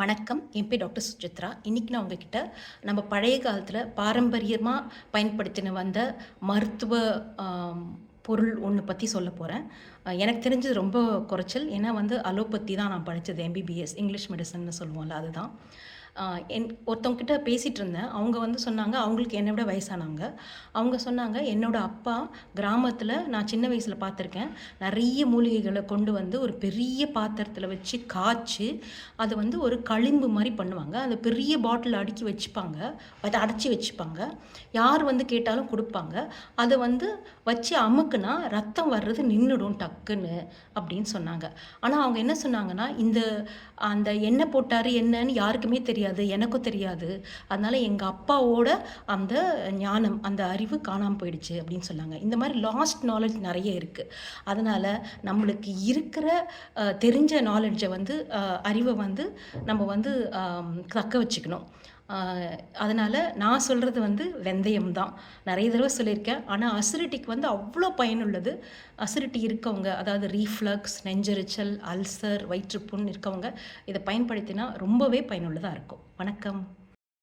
வணக்கம். என் பேர் டாக்டர் சுஜித்ரா இன்றைக்கி நான் உங்ககிட்ட நம்ம பழைய காலத்தில் பாரம்பரியமாக பயன்படுத்தின வந்த மருத்துவ பொருள் ஒன்று பற்றி சொல்ல போகிறேன் எனக்கு தெரிஞ்சது ரொம்ப குறைச்சல். ஏன்னா வந்து அலோபத்தி தான் நான் படித்தது எம்பிபிஎஸ் இங்கிலீஷ் மெடிசன்னு சொல்லுவோம்ல அதுதான். என் ஒருத்தவங்கிட்ட பேசிகிட்டு இருந்தேன் அவங்க வந்து சொன்னாங்க அவங்களுக்கு என்னை விட வயசானவங்க. அவங்க சொன்னாங்க என்னோட அப்பா கிராமத்தில் நான் சின்ன வயசில் பார்த்துருக்கேன் நிறைய மூலிகைகளை கொண்டு வந்து ஒரு பெரிய பாத்திரத்தில் வச்சு காய்ச்சி அதை வந்து ஒரு களிம்பு மாதிரி பண்ணுவாங்க. அதை பெரிய பாட்டில் அடுக்கி வச்சுப்பாங்க. அதை அடைச்சி வச்சுப்பாங்க. யார் வந்து கேட்டாலும் கொடுப்பாங்க. அதை வந்து வச்சு அமுக்குனா ரத்தம் வர்றது நின்றுடும் டக்குன்னு அப்படின்னு சொன்னாங்க. ஆனால் அவங்க என்ன சொன்னாங்கன்னா இந்த அந்த எண்ணெய் போட்டார் என்னன்னு யாருக்குமே தெரியாது. எனக்கும் தெரியாது. அதனால் எங்கள் அப்பாவோட அந்த ஞானம் அந்த அறிவு காணாமல் போயிடுச்சு அப்படின்னு சொன்னாங்க. இந்த மாதிரி லாஸ்ட் நாலேஜ் நிறைய இருக்குது அதனால் நம்மளுக்கு இருக்கிற தெரிஞ்ச நாலேஜை வந்து அறிவை வந்து நம்ம வந்து தக்க வச்சுக்கணும். அதனால் நான் சொல்கிறது வந்து வெந்தயம் தான் நிறைய தடவை சொல்லியிருக்கேன். ஆனால் அசிடிட்டிக்கு வந்து அவ்வளோ பயனுள்ளது. அசிடிட்டி இருக்கவங்க அதாவது ரீஃப்ளக்ஸ் நெஞ்செரிச்சல் அல்சர் வயிற்றுப்புண் இருக்கவங்க இதை பயன்படுத்தினா ரொம்பவே பயனுள்ளதாக இருக்கும். வணக்கம்.